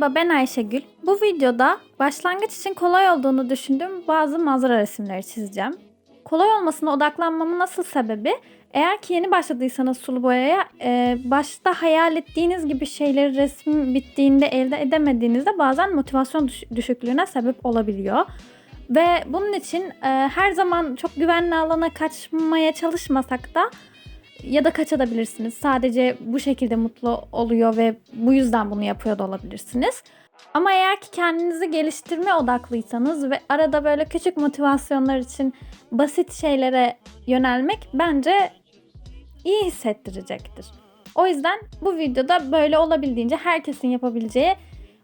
Merhaba ben Ayşegül. Bu videoda başlangıç için kolay olduğunu düşündüğüm bazı manzara resimleri çizeceğim. Kolay olmasına odaklanmamın nasıl sebebi? Eğer ki yeni başladıysanız sulu boyaya e, başta hayal ettiğiniz gibi şeyleri resim bittiğinde elde edemediğinizde bazen motivasyon düş- düşüklüğüne sebep olabiliyor. Ve bunun için e, her zaman çok güvenli alana kaçmaya çalışmasak da ya da kaçabilirsiniz. Sadece bu şekilde mutlu oluyor ve bu yüzden bunu yapıyor da olabilirsiniz. Ama eğer ki kendinizi geliştirme odaklıysanız ve arada böyle küçük motivasyonlar için basit şeylere yönelmek bence iyi hissettirecektir. O yüzden bu videoda böyle olabildiğince herkesin yapabileceği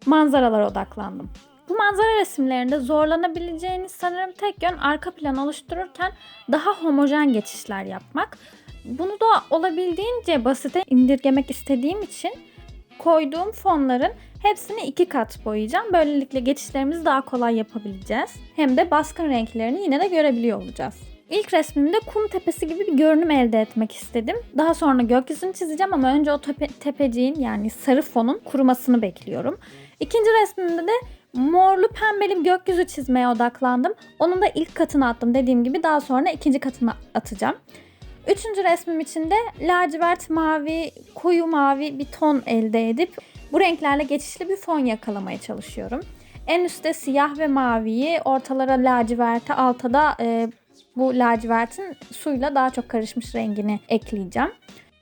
manzaralara odaklandım. Bu manzara resimlerinde zorlanabileceğiniz sanırım tek yön arka plan oluştururken daha homojen geçişler yapmak. Bunu da olabildiğince basite indirgemek istediğim için koyduğum fonların hepsini iki kat boyayacağım. Böylelikle geçişlerimizi daha kolay yapabileceğiz. Hem de baskın renklerini yine de görebiliyor olacağız. İlk resmimde kum tepesi gibi bir görünüm elde etmek istedim. Daha sonra gökyüzünü çizeceğim ama önce o tepe, tepeciğin yani sarı fonun kurumasını bekliyorum. İkinci resmimde de morlu pembeli bir gökyüzü çizmeye odaklandım. Onun da ilk katını attım dediğim gibi daha sonra ikinci katını atacağım. Üçüncü resmim için de lacivert mavi, koyu mavi bir ton elde edip bu renklerle geçişli bir fon yakalamaya çalışıyorum. En üstte siyah ve maviyi, ortalara laciverti, alta da e, bu lacivertin suyla daha çok karışmış rengini ekleyeceğim.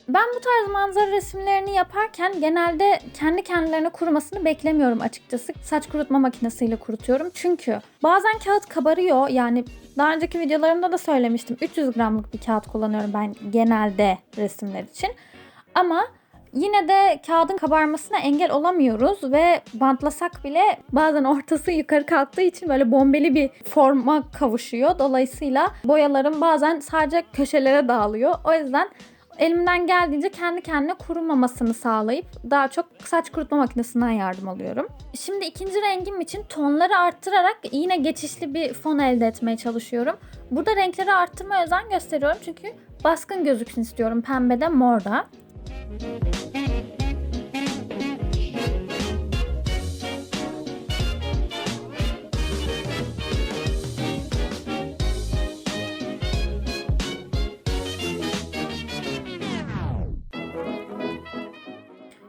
Ben bu tarz manzara resimlerini yaparken genelde kendi kendilerine kurumasını beklemiyorum açıkçası. Saç kurutma makinesiyle kurutuyorum. Çünkü bazen kağıt kabarıyor. Yani daha önceki videolarımda da söylemiştim. 300 gramlık bir kağıt kullanıyorum ben genelde resimler için. Ama yine de kağıdın kabarmasına engel olamıyoruz ve bantlasak bile bazen ortası yukarı kalktığı için böyle bombeli bir forma kavuşuyor. Dolayısıyla boyalarım bazen sadece köşelere dağılıyor. O yüzden elimden geldiğince kendi kendine kurumamasını sağlayıp daha çok saç kurutma makinesinden yardım alıyorum. Şimdi ikinci rengim için tonları arttırarak yine geçişli bir fon elde etmeye çalışıyorum. Burada renkleri arttırmaya özen gösteriyorum çünkü baskın gözüksün istiyorum pembede morda.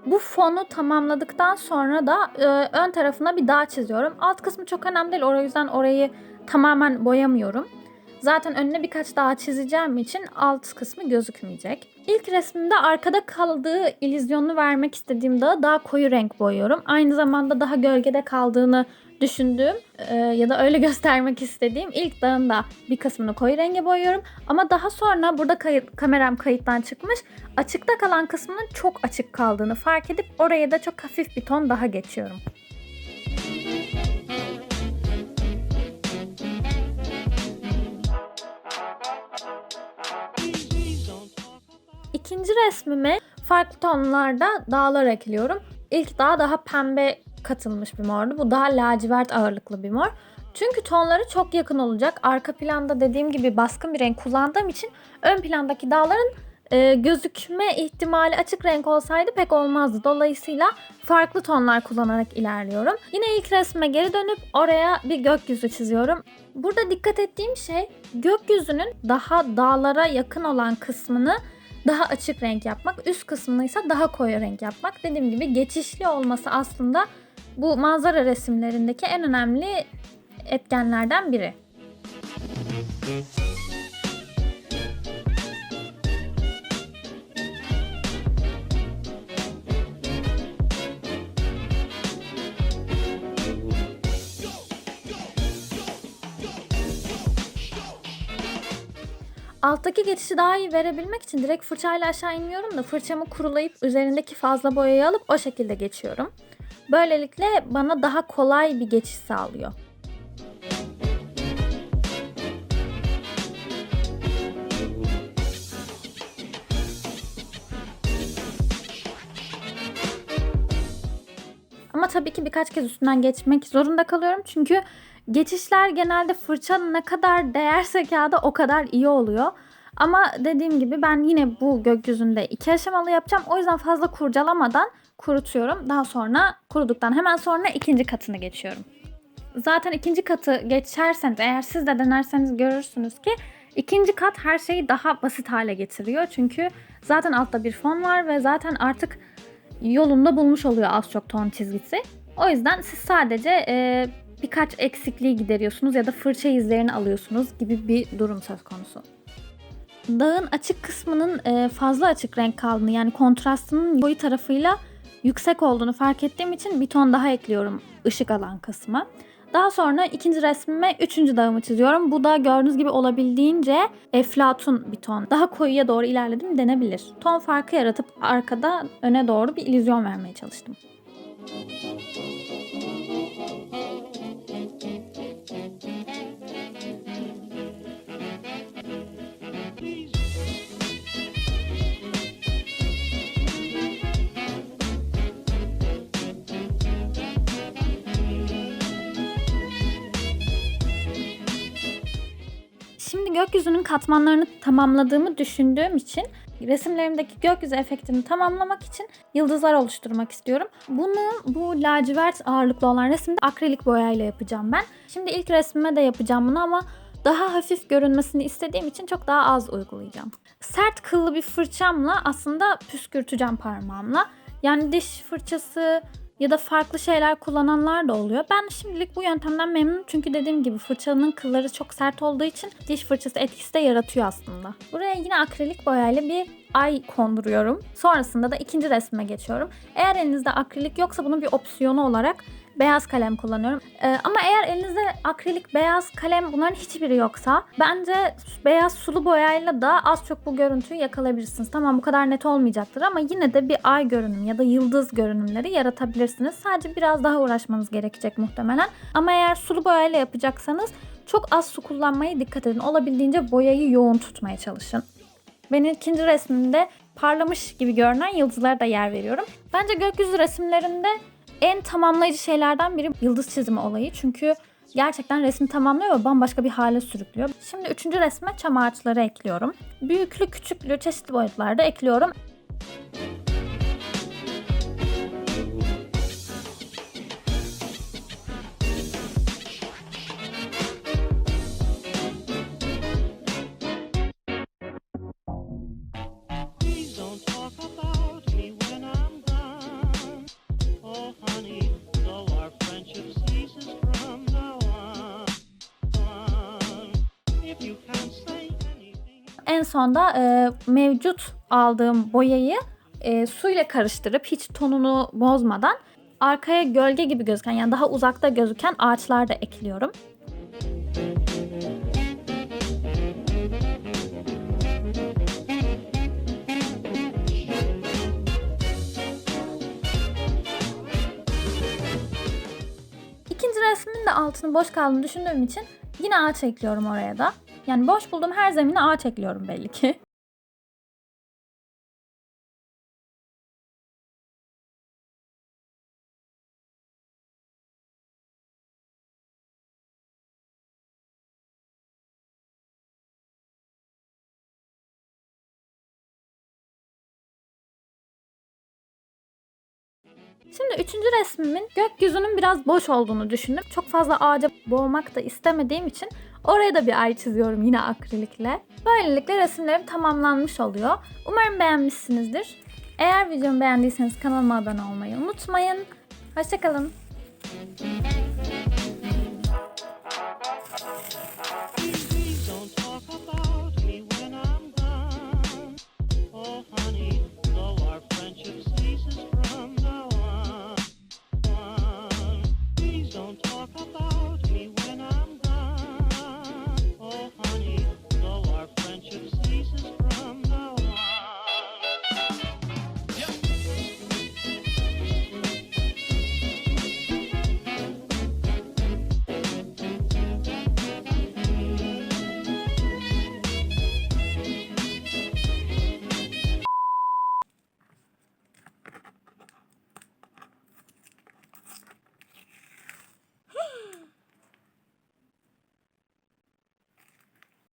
Bu fonu tamamladıktan sonra da e, ön tarafına bir dağ çiziyorum. Alt kısmı çok önemli değil. O yüzden orayı tamamen boyamıyorum. Zaten önüne birkaç dağ çizeceğim için alt kısmı gözükmeyecek. İlk resmimde arkada kaldığı illüzyonunu vermek istediğim dağı daha koyu renk boyuyorum. Aynı zamanda daha gölgede kaldığını düşündüğüm e, ya da öyle göstermek istediğim ilk dağın da bir kısmını koyu renge boyuyorum. Ama daha sonra burada kayıt, kameram kayıttan çıkmış. Açıkta kalan kısmının çok açık kaldığını fark edip oraya da çok hafif bir ton daha geçiyorum. İkinci resmime farklı tonlarda dağlar ekliyorum. İlk dağ daha pembe katılmış bir mordu. Bu daha lacivert ağırlıklı bir mor. Çünkü tonları çok yakın olacak. Arka planda dediğim gibi baskın bir renk kullandığım için ön plandaki dağların e, gözükme ihtimali açık renk olsaydı pek olmazdı. Dolayısıyla farklı tonlar kullanarak ilerliyorum. Yine ilk resme geri dönüp oraya bir gökyüzü çiziyorum. Burada dikkat ettiğim şey gökyüzünün daha dağlara yakın olan kısmını daha açık renk yapmak, üst kısmını ise daha koyu renk yapmak. Dediğim gibi geçişli olması aslında bu manzara resimlerindeki en önemli etkenlerden biri. Alttaki geçişi daha iyi verebilmek için direkt fırçayla aşağı inmiyorum da fırçamı kurulayıp üzerindeki fazla boyayı alıp o şekilde geçiyorum. Böylelikle bana daha kolay bir geçiş sağlıyor. Ama tabii ki birkaç kez üstünden geçmek zorunda kalıyorum. Çünkü geçişler genelde fırça ne kadar değerse kağıda o kadar iyi oluyor. Ama dediğim gibi ben yine bu gökyüzünde iki aşamalı yapacağım. O yüzden fazla kurcalamadan kurutuyorum. Daha sonra kuruduktan hemen sonra ikinci katını geçiyorum. Zaten ikinci katı geçerseniz eğer siz de denerseniz görürsünüz ki ikinci kat her şeyi daha basit hale getiriyor. Çünkü zaten altta bir fon var ve zaten artık yolunda bulmuş oluyor az çok ton çizgisi. O yüzden siz sadece e, birkaç eksikliği gideriyorsunuz ya da fırça izlerini alıyorsunuz gibi bir durum söz konusu. Dağın açık kısmının e, fazla açık renk kaldığını yani kontrastının boyu tarafıyla yüksek olduğunu fark ettiğim için bir ton daha ekliyorum ışık alan kısmı. Daha sonra ikinci resmime üçüncü dağımı çiziyorum. Bu da gördüğünüz gibi olabildiğince eflatun bir ton. Daha koyuya doğru ilerledim denebilir. Ton farkı yaratıp arkada öne doğru bir illüzyon vermeye çalıştım. Şimdi gökyüzünün katmanlarını tamamladığımı düşündüğüm için resimlerimdeki gökyüzü efektini tamamlamak için yıldızlar oluşturmak istiyorum. Bunu bu lacivert ağırlıklı olan resimde akrilik boyayla yapacağım ben. Şimdi ilk resmime de yapacağım bunu ama daha hafif görünmesini istediğim için çok daha az uygulayacağım. Sert kıllı bir fırçamla aslında püskürteceğim parmağımla. Yani diş fırçası ya da farklı şeyler kullananlar da oluyor. Ben şimdilik bu yöntemden memnunum çünkü dediğim gibi fırçanın kılları çok sert olduğu için diş fırçası etkisi de yaratıyor aslında. Buraya yine akrilik boyayla bir ay konduruyorum. Sonrasında da ikinci resme geçiyorum. Eğer elinizde akrilik yoksa bunun bir opsiyonu olarak beyaz kalem kullanıyorum. Ee, ama eğer elinizde akrilik, beyaz kalem bunların hiçbiri yoksa bence beyaz sulu boyayla da az çok bu görüntüyü yakalayabilirsiniz. Tamam bu kadar net olmayacaktır ama yine de bir ay görünüm ya da yıldız görünümleri yaratabilirsiniz. Sadece biraz daha uğraşmanız gerekecek muhtemelen. Ama eğer sulu boyayla yapacaksanız çok az su kullanmaya dikkat edin. Olabildiğince boyayı yoğun tutmaya çalışın. Ben ikinci resmimde parlamış gibi görünen yıldızlara da yer veriyorum. Bence gökyüzü resimlerinde en tamamlayıcı şeylerden biri yıldız çizimi olayı. Çünkü gerçekten resmi tamamlıyor ve bambaşka bir hale sürüklüyor. Şimdi üçüncü resme çam ağaçları ekliyorum. Büyüklü, küçüklü, çeşitli boyutlarda ekliyorum. Sonda e, mevcut aldığım boyayı e, suyla karıştırıp hiç tonunu bozmadan arkaya gölge gibi gözüken yani daha uzakta gözüken ağaçlar da ekliyorum. İkinci resmin de altını boş kaldığını düşündüğüm için yine ağaç ekliyorum oraya da. Yani boş bulduğum her zemine ağaç ekliyorum belli ki. Şimdi üçüncü resmimin gökyüzünün biraz boş olduğunu düşündüm. Çok fazla ağaca boğmak da istemediğim için oraya da bir ay çiziyorum yine akrilikle. Böylelikle resimlerim tamamlanmış oluyor. Umarım beğenmişsinizdir. Eğer videomu beğendiyseniz kanalıma abone olmayı unutmayın. Hoşçakalın.